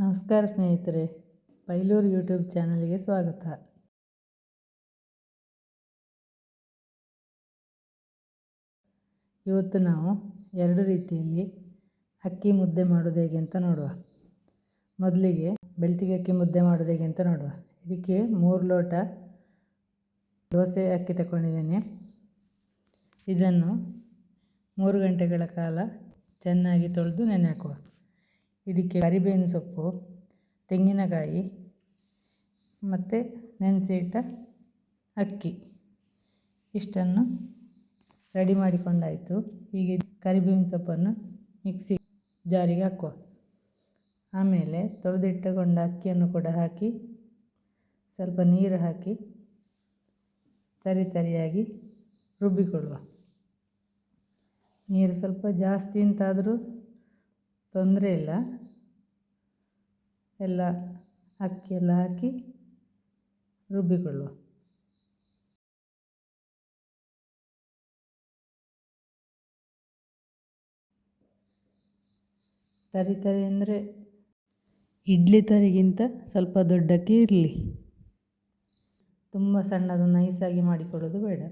ನಮಸ್ಕಾರ ಸ್ನೇಹಿತರೆ, ಬೈಲೂರು ಯೂಟ್ಯೂಬ್ ಚಾನಲ್ಗೆ ಸ್ವಾಗತ. ಇವತ್ತು ನಾವು ಎರಡು ರೀತಿಯಲ್ಲಿ ಅಕ್ಕಿ ಮುದ್ದೆ ಮಾಡೋದು ಹೇಗೆ ಅಂತ ನೋಡುವ. ಮೊದಲಿಗೆ ಬೆಳ್ತಿಗೆ ಅಕ್ಕಿ ಮುದ್ದೆ ಮಾಡೋದು ಹೇಗೆ ಅಂತ ನೋಡುವ. ಇದಕ್ಕೆ ಮೂರು ಲೋಟ ದೋಸೆ ಅಕ್ಕಿ ತಗೊಂಡಿದ್ದೇನೆ. ಇದನ್ನು ಮೂರು ಗಂಟೆಗಳ ಕಾಲ ಚೆನ್ನಾಗಿ ತೊಳೆದು ನೆನೆ ಹಾಕುವ. ಇದಕ್ಕೆ ಕರಿಬೇವಿನ ಸೊಪ್ಪು, ತೆಂಗಿನಕಾಯಿ ಮತ್ತು ನೆನೆಸಿಟ್ಟ ಅಕ್ಕಿ. ಇಷ್ಟನ್ನು ರೆಡಿ ಮಾಡಿಕೊಂಡಾಯಿತು. ಹೀಗೆ ಕರಿಬೇವಿನ ಸೊಪ್ಪನ್ನು ಮಿಕ್ಸಿ ಜಾರಿಗೆ ಹಾಕುವ. ಆಮೇಲೆ ತೊಳೆದಿಟ್ಟುಕೊಂಡ ಅಕ್ಕಿಯನ್ನು ಕೂಡ ಹಾಕಿ, ಸ್ವಲ್ಪ ನೀರು ಹಾಕಿ ತರಿ ತರಿಯಾಗಿ ರುಬ್ಬಿಕೊಳ್ಳುವ. ನೀರು ಸ್ವಲ್ಪ ಜಾಸ್ತಿ ಅಂತಾದರೂ ತೊಂದರೆ ಇಲ್ಲ. ಎಲ್ಲ ಅಕ್ಕಿಯೆಲ್ಲ ಹಾಕಿ ರುಬ್ಬಿಕೊಳ್ಳುವ. ತರಿ ತರಿ ಅಂದರೆ ಇಡ್ಲಿ ತರಿಗಿಂತ ಸ್ವಲ್ಪ ದೊಡ್ಡಕ್ಕೆ ಇರಲಿ. ತುಂಬ ಸಣ್ಣದು ನೈಸಾಗಿ ಮಾಡಿಕೊಳ್ಳೋದು ಬೇಡ.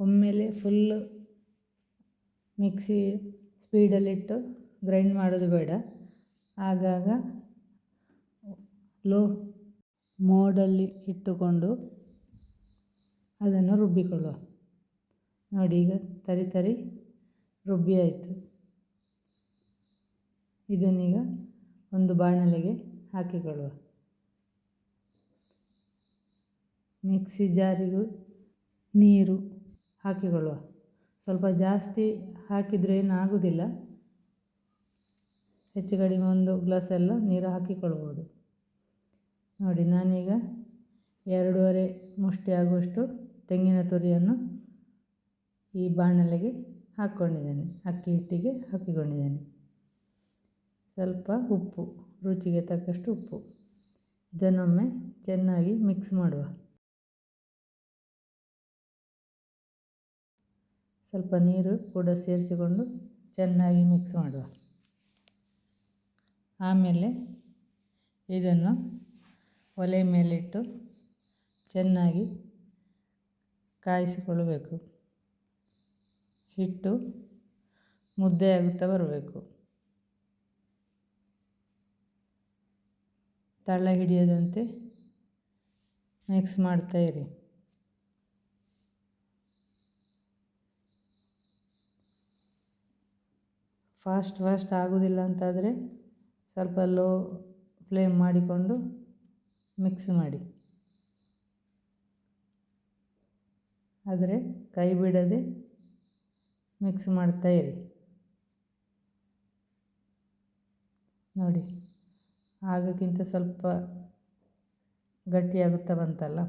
ಒಮ್ಮೆಲೆ ಫುಲ್ಲು ಮಿಕ್ಸಿ ಸ್ಪೀಡಲ್ಲಿಟ್ಟು ಗ್ರೈಂಡ್ ಮಾಡೋದು ಬೇಡ. ಆಗಾಗ ಲೋ ಮೋಡಲ್ಲಿ ಇಟ್ಟುಕೊಂಡು ಅದನ್ನು ರುಬ್ಬಿಕೊಳ್ಳುವ. ನೋಡಿ ಈಗ ತರಿ ತರಿ ರುಬ್ಬಿ ಆಯಿತು. ಇದನ್ನೀಗ ಒಂದು ಬಾಣಲೆಗೆ ಹಾಕಿಕೊಳ್ಳುವ. ಮಿಕ್ಸಿ ಜಾರಿಗೂ ನೀರು ಹಾಕಿಕೊಳ್ಳುವ. ಸ್ವಲ್ಪ ಜಾಸ್ತಿ ಹಾಕಿದರೆ ಏನು ಆಗೋದಿಲ್ಲ ಹೆಚ್ಚು ಕಡಿಮೆ ಒಂದು ಗ್ಲಾಸ್ ಎಲ್ಲ ನೀರು ಹಾಕಿಕೊಳ್ಬೋದು. ನೋಡಿ, ನಾನೀಗ ಎರಡೂವರೆ ಮುಷ್ಟಿ ಆಗುವಷ್ಟು ತೆಂಗಿನ ತುರಿಯನ್ನು ಈ ಬಾಣಲೆಗೆ ಹಾಕ್ಕೊಂಡಿದ್ದೇನೆ. ಅಕ್ಕಿ ಹಿಟ್ಟಿಗೆ ಹಾಕಿಕೊಂಡಿದ್ದೇನೆ. ಸ್ವಲ್ಪ ಉಪ್ಪು, ರುಚಿಗೆ ತಕ್ಕಷ್ಟು ಉಪ್ಪು. ಇದನ್ನೊಮ್ಮೆ ಚೆನ್ನಾಗಿ ಮಿಕ್ಸ್ ಮಾಡುವ. ಸ್ವಲ್ಪ ನೀರು ಕೂಡ ಸೇರಿಸಿಕೊಂಡು ಚೆನ್ನಾಗಿ ಮಿಕ್ಸ್ ಮಾಡುವ. ಆಮೇಲೆ ಇದನ್ನು ಒಲೆ ಮೇಲಿಟ್ಟು ಚೆನ್ನಾಗಿ ಕಾಯಿಸಿಕೊಳ್ಳಬೇಕು. ಹಿಟ್ಟು ಮುದ್ದೆ ಆಗುತ್ತಾ ಬರಬೇಕು. ತಳ ಹಿಡಿಯದಂತೆ ಮಿಕ್ಸ್ ಮಾಡ್ತಾ ಫಾಸ್ಟ್ ಫಾಸ್ಟ್ ಆಗೋದಿಲ್ಲ ಅಂತಾದರೆ ಸ್ವಲ್ಪ ಲೋ ಫ್ಲೇಮ್ ಮಾಡಿಕೊಂಡು ಮಿಕ್ಸ್ ಮಾಡಿ. ಆದರೆ ಕೈ ಬಿಡದೆ ಮಿಕ್ಸ್ ಮಾಡ್ತಾ ಇರಿ. ನೋಡಿ, ಆಗೋಕ್ಕಿಂತ ಸ್ವಲ್ಪ ಗಟ್ಟಿಯಾಗುತ್ತಾ ಬಂತಲ್ಲ,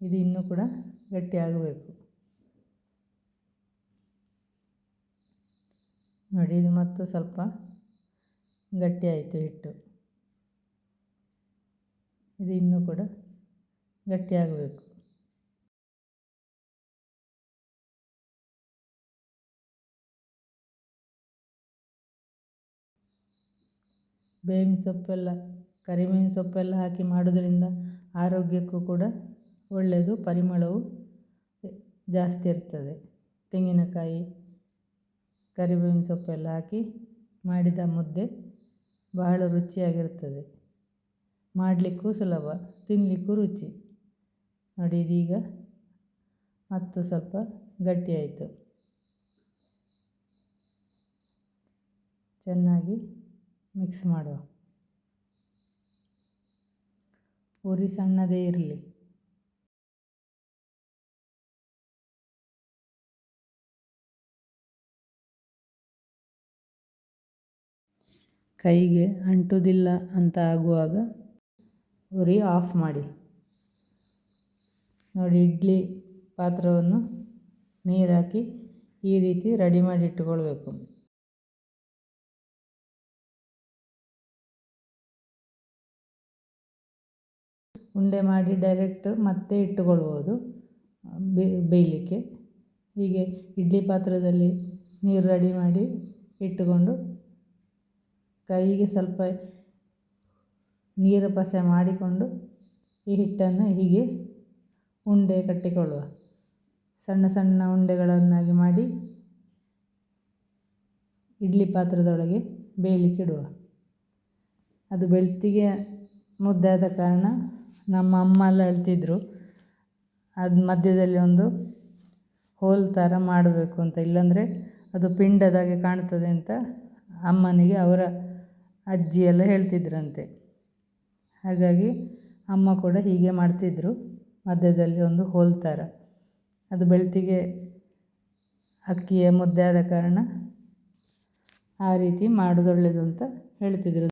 ಇದು ಇನ್ನೂ ಕೂಡ ಗಟ್ಟಿಯಾಗಬೇಕು. ನೋಡಿ, ಇದು ಮತ್ತು ಸ್ವಲ್ಪ ಗಟ್ಟಿ ಆಯಿತು ಹಿಟ್ಟು. ಇದು ಇನ್ನೂ ಕೂಡ ಗಟ್ಟಿಯಾಗಬೇಕು. ಬೇವಿನ ಸೊಪ್ಪೆಲ್ಲ, ಕರಿಬೇವಿನ ಸೊಪ್ಪೆಲ್ಲ ಹಾಕಿ ಮಾಡೋದ್ರಿಂದ ಆರೋಗ್ಯಕ್ಕೂ ಕೂಡ ಒಳ್ಳೆಯದು, ಪರಿಮಳವು ಜಾಸ್ತಿ ಇರ್ತದೆ. ತೆಂಗಿನಕಾಯಿ ಕರಿಬೇವಿನ ಸೊಪ್ಪೆಲ್ಲ ಹಾಕಿ ಮಾಡಿದ ಮುದ್ದೆ ಬಹಳ ರುಚಿಯಾಗಿರ್ತದೆ ಮಾಡಲಿಕ್ಕೂ ಸುಲಭ ತಿನ್ನಲಿಕ್ಕೂ ರುಚಿ. ನೋಡಿ, ಇದೀಗ ಮತ್ತು ಸ್ವಲ್ಪ ಗಟ್ಟಿಯಾಯಿತು ಚೆನ್ನಾಗಿ ಮಿಕ್ಸ್ ಮಾಡುವ. ಉರಿ ಸಣ್ಣದೇ ಇರಲಿ. ಕೈಗೆ ಅಂಟುವುದಿಲ್ಲ ಅಂತ ಆಗುವಾಗ ಉರಿ ಆಫ್ ಮಾಡಿ. ನೋಡಿ, ಇಡ್ಲಿ ಪಾತ್ರವನ್ನು ನೀರು ಹಾಕಿ ಈ ರೀತಿ ರೆಡಿ ಮಾಡಿ ಇಟ್ಟುಕೊಳ್ಬೇಕು. ಉಂಡೆ ಮಾಡಿ ಡೈರೆಕ್ಟ್ ಮತ್ತೆ ಇಟ್ಟುಕೊಳ್ಬೋದು ಬೇಯಲಿಕ್ಕೆ. ಹೀಗೆ ಇಡ್ಲಿ ಪಾತ್ರದಲ್ಲಿ ನೀರು ರೆಡಿ ಮಾಡಿ ಇಟ್ಟುಕೊಂಡು ಕೈಗೆ ಸ್ವಲ್ಪ ನೀರು ಪಸೆ ಮಾಡಿಕೊಂಡು ಈ ಹಿಟ್ಟನ್ನು ಹೀಗೆ ಉಂಡೆ ಕಟ್ಟಿಕೊಳ್ಳುವ. ಸಣ್ಣ ಸಣ್ಣ ಉಂಡೆಗಳನ್ನಾಗಿ ಮಾಡಿ ಇಡ್ಲಿ ಪಾತ್ರದೊಳಗೆ ಬೇಯಲಿಕ್ಕಿಡುವ. ಅದು ಬೆಳ್ತಿಗೆ ಮುದ್ದಾದ ಕಾರಣ ನಮ್ಮ ಅಮ್ಮ ಎಲ್ಲ ಹೇಳ್ತಿದ್ರು, ಅದು ಮಧ್ಯದಲ್ಲಿ ಒಂದು ಹೋಲ್ ಥರ ಮಾಡಬೇಕು ಅಂತ. ಇಲ್ಲಾಂದರೆ ಅದು ಪಿಂಡದಾಗೆ ಕಾಣ್ತದೆ ಅಂತ ಅಮ್ಮನಿಗೆ, ಅವರ ಅಜ್ಜಿ ಎಲ್ಲ ಹೇಳ್ತಿದ್ರಂತೆ. ಹಾಗಾಗಿ ಅಮ್ಮ ಕೂಡ ಹೀಗೆ ಮಾಡ್ತಿದ್ದರು ಮಧ್ಯದಲ್ಲಿ ಒಂದು ಹೋಲ್ ಥರ ಅದು ಬೆಳ್ತಿಗೆ ಅಕ್ಕಿಯ ಮುದ್ದೆ ಆದ ಕಾರಣ ಆ ರೀತಿ ಮಾಡೋದು ಅಂತ ಹೇಳ್ತಿದ್ರು.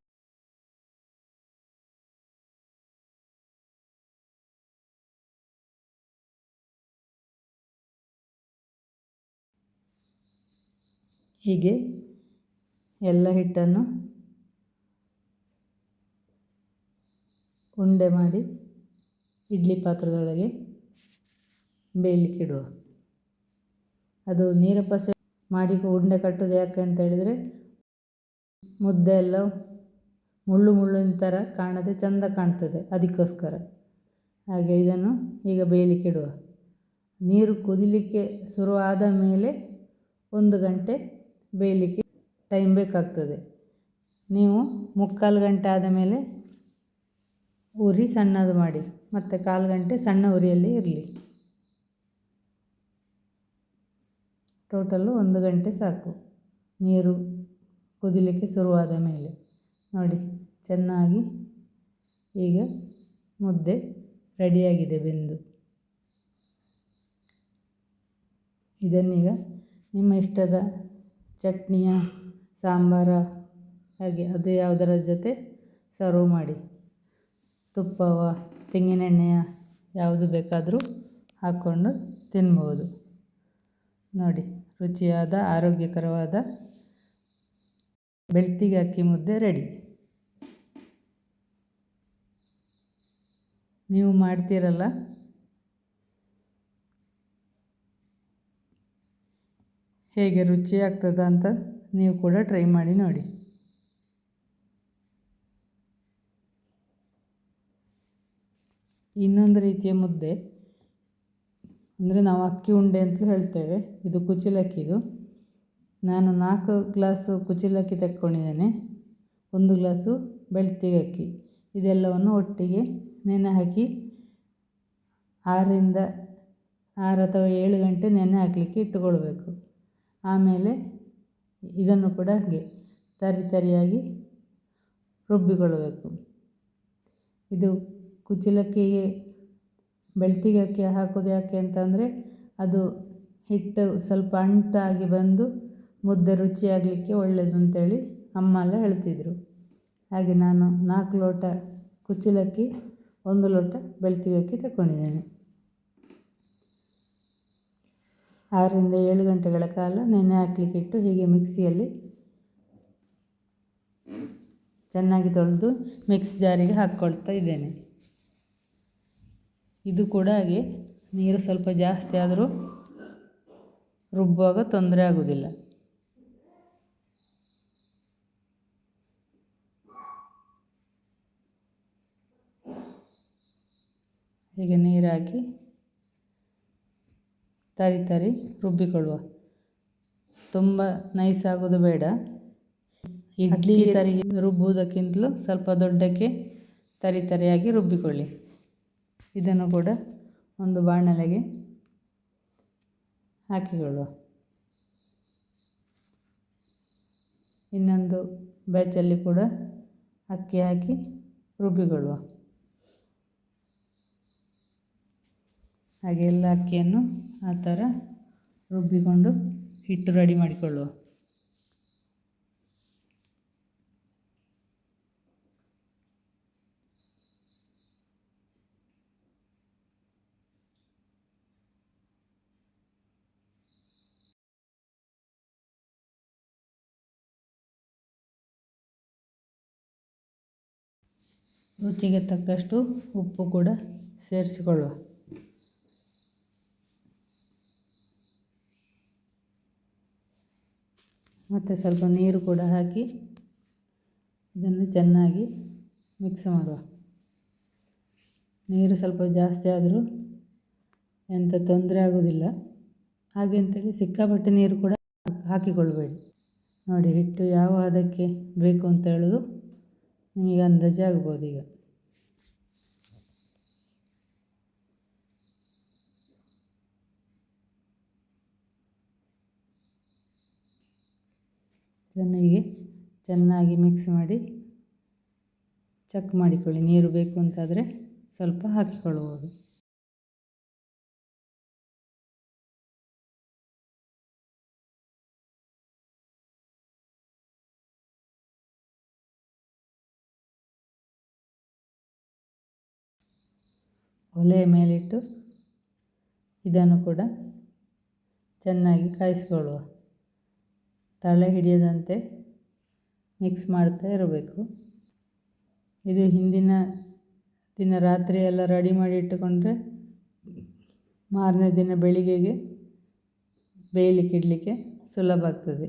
ಹೀಗೆ ಎಲ್ಲ ಹಿಟ್ಟನ್ನು ಉಂಡೆ ಮಾಡಿ ಇಡ್ಲಿ ಪಾತ್ರದೊಳಗೆ ಬೇಯಲಿಕ್ಕಿಡುವ. ಅದು ನೀರ ಪಸೆ ಮಾಡಿ ಉಂಡೆ ಕಟ್ಟೋದು ಯಾಕೆ ಅಂತ ಹೇಳಿದರೆ, ಮುದ್ದೆ ಎಲ್ಲ ಮುಳ್ಳು ಮುಳ್ಳಿನ ಥರ ಕಾಣದೆ ಚೆಂದ ಕಾಣ್ತದೆ ಅದಕ್ಕೋಸ್ಕರ. ಹಾಗೆ ಇದನ್ನು ಈಗ ಬೇಯಲಿಕ್ಕಿಡುವ. ನೀರು ಕುದಿಲಿಕ್ಕೆ ಶುರು ಆದ ಮೇಲೆ ಒಂದು ಗಂಟೆ ಬೇಯಲಿಕ್ಕೆ ಟೈಮ್ ಬೇಕಾಗ್ತದೆ. ನೀವು ಮುಕ್ಕಾಲು ಗಂಟೆ ಆದ ಮೇಲೆ ಉರಿ ಸಣ್ಣದು ಮಾಡಿ, ಮತ್ತು ಕಾಲು ಗಂಟೆ ಸಣ್ಣ ಉರಿಯಲ್ಲಿ ಇರಲಿ. ಟೋಟಲ್ಲು ಒಂದು ಗಂಟೆ ಸಾಕು. ನೀರು ಕುದಿಲಿಕ್ಕೆ ಶುರುವಾದ ಮೇಲೆ. ನೋಡಿ, ಚೆನ್ನಾಗಿ ಈಗ ಮುದ್ದೆ ರೆಡಿಯಾಗಿದೆ ಬೆಂದು. ಇದನ್ನೀಗ ನಿಮ್ಮ ಇಷ್ಟದ ಚಟ್ನಿಯ ಸಾಂಬಾರ ಹಾಗೆ ಅದು ಯಾವುದರ ಜೊತೆ ಸರ್ವ್ ಮಾಡಿ. ತುಪ್ಪವ ತೆಂಗಿನೆಣ್ಣೆಯ ಯಾವುದು ಬೇಕಾದರೂ ಹಾಕ್ಕೊಂಡು ತಿನ್ಬೋದು. ನೋಡಿ, ರುಚಿಯಾದ, ಆರೋಗ್ಯಕರವಾದ ಬೆಳ್ತಿಗೆ ಅಕ್ಕಿ ಮುದ್ದೆ ರೆಡಿ. ನೀವು ಮಾಡ್ತೀರಲ್ಲ? ಹೇಗೆ ರುಚಿ ಆಗ್ತದ ಅಂತ ನೀವು ಕೂಡ ಟ್ರೈ ಮಾಡಿ ನೋಡಿ. ಇನ್ನೊಂದು ರೀತಿಯ ಮುದ್ದೆ. ಅಂದರೆ ನಾವು ಅಕ್ಕಿ ಉಂಡೆ ಅಂತ ಹೇಳ್ತೇವೆ. ಇದು ಕುಚಲಕ್ಕಿದು ನಾನು ನಾಲ್ಕು ಗ್ಲಾಸು ಕುಚಲಕ್ಕಿ ತಕ್ಕೊಂಡಿದ್ದೇನೆ. ಒಂದು ಗ್ಲಾಸು ಬೆಳ್ತಿಗೆ ಅಕ್ಕಿ. ಇದೆಲ್ಲವನ್ನು ಒಟ್ಟಿಗೆ ನೆನೆ ಹಾಕಿ ಆರರಿಂದ ಆರು ಅಥವಾ ಏಳು ಗಂಟೆ ನೆನೆ ಹಾಕಲಿಕ್ಕೆ ಇಟ್ಟುಕೊಳ್ಬೇಕು. ಆಮೇಲೆ ಇದನ್ನು ಕೂಡ ಹಾಗೆ ತರಿ ತರಿಯಾಗಿ ರುಬ್ಬಿಕೊಳ್ಳಬೇಕು ಇದು ಕುಚ್ಚಲಕ್ಕಿಗೆ ಬೆಳ್ತಿಗೆ ಅಕ್ಕಿ ಹಾಕೋದು ಯಾಕೆ ಅಂತಂದರೆ ಅದು ಹಿಟ್ಟು ಸ್ವಲ್ಪ ಅಂಟಾಗಿ ಬಂದು ಮುದ್ದೆ ರುಚಿಯಾಗಲಿಕ್ಕೆ ಒಳ್ಳೆಯದು ಅಂತೇಳಿ ಅಮ್ಮ ಎಲ್ಲ ಹೇಳ್ತಿದ್ರು. ಹಾಗೆ ನಾನು ನಾಲ್ಕು ಲೋಟ ಕುಚ್ಚಲಕ್ಕಿ, ಒಂದು ಲೋಟ ಬೆಳ್ತಿಗೆ ಅಕ್ಕಿ ತಗೊಂಡಿದ್ದೇನೆ ಆರರಿಂದ ಏಳು ಗಂಟೆಗಳ ಕಾಲ ನೆನೆ ಹಾಕ್ಲಿಕ್ಕೆ ಇಟ್ಟು ಹೀಗೆ ಮಿಕ್ಸಿಯಲ್ಲಿ ಚೆನ್ನಾಗಿ ತೊಳೆದು ಮಿಕ್ಸ್ ಜಾರಿಗೆ ಹಾಕ್ಕೊಳ್ತಾ ಇದ್ದೇನೆ. ಇದು ಕೂಡ ಹಾಗೆ ನೀರು ಸ್ವಲ್ಪ ಜಾಸ್ತಿ ಆದರೂ ರುಬ್ಬುವಾಗ ತೊಂದರೆ ಆಗೋದಿಲ್ಲ. ಹೀಗೆ ನೀರು ಹಾಕಿ ತರಿ ತರಿ ರುಬ್ಬಿಕೊಳ್ಳುವ. ತುಂಬ ನೈಸ್ ಆಗೋದು ಬೇಡ. ಇಡ್ಲಿ ತರಿ ರುಬ್ಬುವುದಕ್ಕಿಂತಲೂ ಸ್ವಲ್ಪ ದೊಡ್ಡಕ್ಕೆ ತರಿ ತರಿಯಾಗಿ ರುಬ್ಬಿಕೊಳ್ಳಿ. ಇದನ್ನು ಕೂಡ ಒಂದು ಬಾಣಲೆಗೆ ಹಾಕಿಕೊಳ್ಳುವ. ಇನ್ನೊಂದು ಬ್ಯಾಚಲ್ಲಿ ಕೂಡ ಅಕ್ಕಿ ಹಾಕಿ ರುಬ್ಬಿಕೊಳ್ಳುವ. ಹಾಗೆ ಎಲ್ಲ ಅಕ್ಕಿಯನ್ನು ಆ ಥರ ರುಬ್ಬಿಕೊಂಡು ಹಿಟ್ಟು ರೆಡಿ ಮಾಡಿಕೊಳ್ಳುವ. ರುಚಿಗೆ ತಕ್ಕಷ್ಟು ಉಪ್ಪು ಕೂಡ ಸೇರಿಸಿಕೊಳ್ಳುವ. ಮತ್ತು ಸ್ವಲ್ಪ ನೀರು ಕೂಡ ಹಾಕಿ ಇದನ್ನು ಚೆನ್ನಾಗಿ ಮಿಕ್ಸ್ ಮಾಡುವ. ನೀರು ಸ್ವಲ್ಪ ಜಾಸ್ತಿ ಆದರೂ ಎಂಥ ತೊಂದರೆ ಆಗೋದಿಲ್ಲ. ಹಾಗೆ ಅಂತೇಳಿ ಸಿಕ್ಕಾಪಟ್ಟೆ ನೀರು ಕೂಡ ಹಾಕಿಕೊಳ್ಬೇಡಿ ನೋಡಿ ಹಿಟ್ಟು ಯಾವ ಹದಕ್ಕೆ ಬೇಕು ಅಂತ ಹೇಳೋದು ನಿಮಗೆ ಅಂದಾಜು ಆಗ್ಬೋದು ಈಗ. ಇದನ್ನು ಹೀಗೆ ಚೆನ್ನಾಗಿ ಮಿಕ್ಸ್ ಮಾಡಿ ಚೆಕ್ ಮಾಡಿಕೊಳ್ಳಿ, ನೀರು ಬೇಕು ಅಂತಾದರೆ ಸ್ವಲ್ಪ ಹಾಕಿಕೊಳ್ಳಬಹುದು ಒಲೆಯ ಮೇಲಿಟ್ಟು ಇದನ್ನು ಕೂಡ ಚೆನ್ನಾಗಿ ಕಾಯಿಸ್ಕೊಳ್ಳುವ. ತಳೆ ಹಿಡಿಯದಂತೆ ಮಿಕ್ಸ್ ಮಾಡ್ತಾ ಇರಬೇಕು. ಇದು ಹಿಂದಿನ ದಿನ ರಾತ್ರಿ ಎಲ್ಲ ರೆಡಿ ಮಾಡಿ ಇಟ್ಟುಕೊಂಡ್ರೆ ಮಾರನೇ ದಿನ ಬೆಳಿಗ್ಗೆಗೆ ಬೇಯಲಿಕ್ಕೆ ಇಡಲಿಕ್ಕೆ ಸುಲಭ ಆಗ್ತದೆ.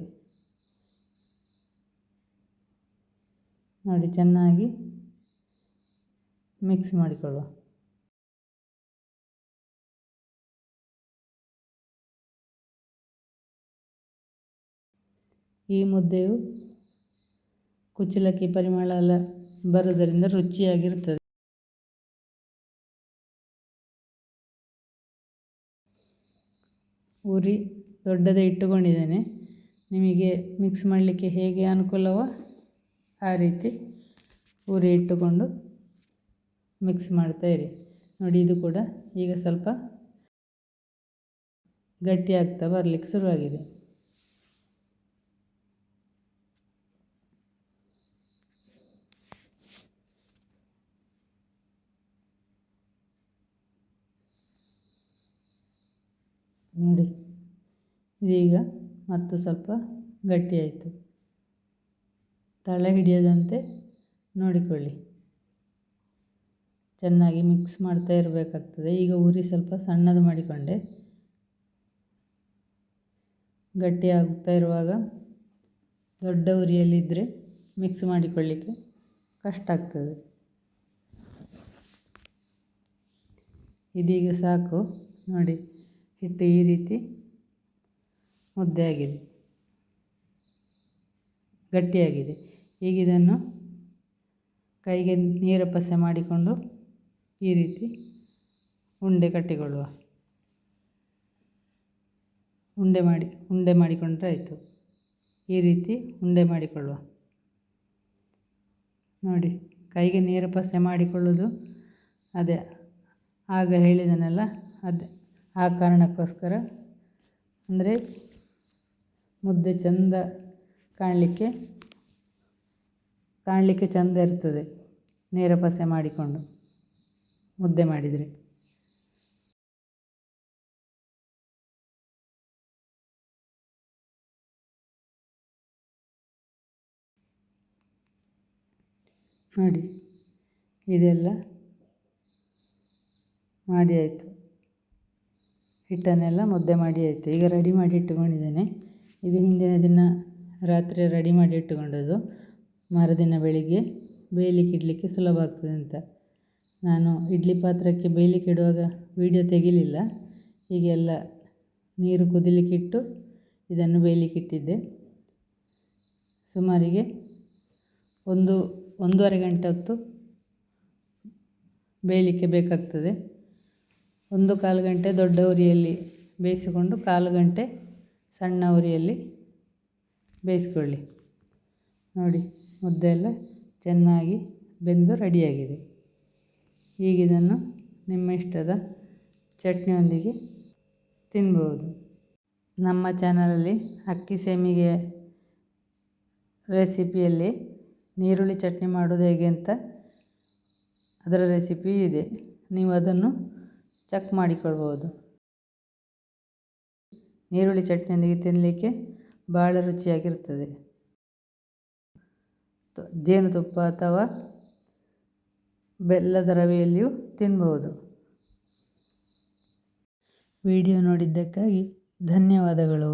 ನೋಡಿ ಚೆನ್ನಾಗಿ ಮಿಕ್ಸ್ ಮಾಡಿಕೊಳ್ಳುವ. ಈ ಮುದ್ದೆಯು ಕುಚ್ಚಲಕ್ಕಿ ಪರಿಮಳ ಎಲ್ಲ ಬರುವುದರಿಂದ ರುಚಿಯಾಗಿರ್ತದೆ ಉರಿ ದೊಡ್ಡದೇ ಇಟ್ಟುಕೊಂಡಿದ್ದೇನೆ. ನಿಮಗೆ ಮಿಕ್ಸ್ ಮಾಡಲಿಕ್ಕೆ ಹೇಗೆ ಅನುಕೂಲವೋ ಆ ರೀತಿ ಉರಿ ಇಟ್ಟುಕೊಂಡು ಮಿಕ್ಸ್ ಮಾಡ್ತಾಯಿರಿ ನೋಡಿ, ಇದು ಕೂಡ ಈಗ ಸ್ವಲ್ಪ ಗಟ್ಟಿಯಾಗ್ತಾ ಬರಲಿಕ್ಕೆ ಶುರುವಾಗಿದೆ ನೋಡಿ ಇದೀಗ ಮತ್ತು ಸ್ವಲ್ಪ ಗಟ್ಟಿಯಾಯಿತು. ತಳ ಹಿಡಿಯದಂತೆ ನೋಡಿಕೊಳ್ಳಿ. ಚೆನ್ನಾಗಿ ಮಿಕ್ಸ್ ಮಾಡ್ತಾ ಇರಬೇಕಾಗ್ತದೆ. ಈಗ ಉರಿ ಸ್ವಲ್ಪ ಸಣ್ಣದು ಮಾಡಿಕೊಂಡೆ. ಗಟ್ಟಿ ಆಗ್ತಾ ಇರುವಾಗ ದೊಡ್ಡ ಉರಿಯಲ್ಲಿದ್ದರೆ ಮಿಕ್ಸ್ ಮಾಡಿಕೊಳ್ಳಿಕ್ಕೆ ಕಷ್ಟ ಆಗ್ತದೆ. ಇದೀಗ ಸಾಕು. ನೋಡಿ, ಹಿಟ್ಟು ಈ ರೀತಿ ಮುದ್ದೆ ಆಗಿದೆ ಗಟ್ಟಿಯಾಗಿದೆ. ಈಗ ಇದನ್ನು ಕೈಗೆ ನೀರ ಪಸೆ ಮಾಡಿಕೊಂಡು ಈ ರೀತಿ ಉಂಡೆ ಕಟ್ಟಿಕೊಳ್ಳುವ. ಉಂಡೆ ಮಾಡಿ, ಉಂಡೆ ಮಾಡಿಕೊಂಡ್ರೆ ಆಯಿತು. ಈ ರೀತಿ ಉಂಡೆ ಮಾಡಿಕೊಳ್ಳುವ. ನೋಡಿ, ಕೈಗೆ ನೀರು ಪಸೆ ಮಾಡಿಕೊಳ್ಳೋದು ಅದೇ. ಆಗ ಹೇಳಿದನಲ್ಲ, ಅದೇ. ಆ ಕಾರಣಕ್ಕೋಸ್ಕರ, ಅಂದರೆ ಮುದ್ದೆ ಚೆಂದ ಕಾಣಲಿಕ್ಕೆ ಕಾಣಲಿಕ್ಕೆ ಚೆಂದ ಇರ್ತದೆ. ನೇರ ಪಸೆ ಮಾಡಿಕೊಂಡು ಮುದ್ದೆ ಮಾಡಿದರೆ. ನೋಡಿ, ಇದೆಲ್ಲ ಮಾಡಿ ಆಯಿತು. ಹಿಟ್ಟನ್ನೆಲ್ಲ ಮುದ್ದೆ ಮಾಡಿ ಆಯಿತು. ಈಗ ರೆಡಿ ಮಾಡಿ ಇಟ್ಟುಕೊಂಡಿದ್ದೇನೆ. ಇದು ಹಿಂದಿನ ದಿನ ರಾತ್ರಿ ರೆಡಿ ಮಾಡಿ ಇಟ್ಟುಕೊಂಡದ್ದು. ಮರುದಿನ ಬೆಳಿಗ್ಗೆ ಬೇಯಲಿಕ್ಕೆ ಇಡಲಿಕ್ಕೆ ಸುಲಭ ಆಗ್ತದೆ ಅಂತ. ನಾನು ಇಡ್ಲಿ ಪಾತ್ರಕ್ಕೆ ಬೇಯಲಿಕ್ಕೆ ಇಡುವಾಗ ವೀಡಿಯೋ ತೆಗಿಲಿಲ್ಲ. ಹೀಗೆಲ್ಲ ನೀರು ಕುದಿಲಿಕ್ಕಿಟ್ಟು ಇದನ್ನು ಬೇಯಲಿಕ್ಕೆ ಇಟ್ಟಿದ್ದೆ. ಸುಮಾರಿಗೆ ಒಂದು, ಒಂದೂವರೆ ಗಂಟೆ ಹೊತ್ತು ಬೇಯಲಿಕ್ಕೆ ಬೇಕಾಗ್ತದೆ. ಒಂದು ಕಾಲು ಗಂಟೆ ದೊಡ್ಡ ಉರಿಯಲ್ಲಿ ಬೇಯಿಸಿಕೊಂಡು ಕಾಲು ಗಂಟೆ ಸಣ್ಣ ಉರಿಯಲ್ಲಿ ಬೇಯಿಸ್ಕೊಳ್ಳಿ. ನೋಡಿ ಮುದ್ದೆ ಎಲ್ಲ ಚೆನ್ನಾಗಿ ಬೆಂದು ರೆಡಿಯಾಗಿದೆ. ಈಗ ಇದನ್ನು ನಿಮ್ಮ ಇಷ್ಟದ ಚಟ್ನಿಯೊಂದಿಗೆ ತಿನ್ಬೋದು. ನಮ್ಮ ಚಾನಲಲ್ಲಿ ಅಕ್ಕಿ ಸೇಮಿಗೆ ರೆಸಿಪಿಯಲ್ಲಿ ನೀರುಳ್ಳಿ ಚಟ್ನಿ ಮಾಡೋದು ಹೇಗೆ ಅಂತ ಅದರ ರೆಸಿಪಿ ಇದೆ. ನೀವು ಅದನ್ನು ಚೆಕ್ ಮಾಡಿಕೊಳ್ಬೋದು. ನೀರುಳ್ಳಿ ಚಟ್ನಿಯೊಂದಿಗೆ ತಿನ್ನಲಿಕ್ಕೆ ಭಾಳ ರುಚಿಯಾಗಿರ್ತದೆ ಜೇನುತುಪ್ಪ ಅಥವಾ ಬೆಲ್ಲದ ರವೆಯಲ್ಲಿಯೂ ತಿನ್ಬೋದು ವಿಡಿಯೋ ನೋಡಿದ್ದಕ್ಕಾಗಿ ಧನ್ಯವಾದಗಳು.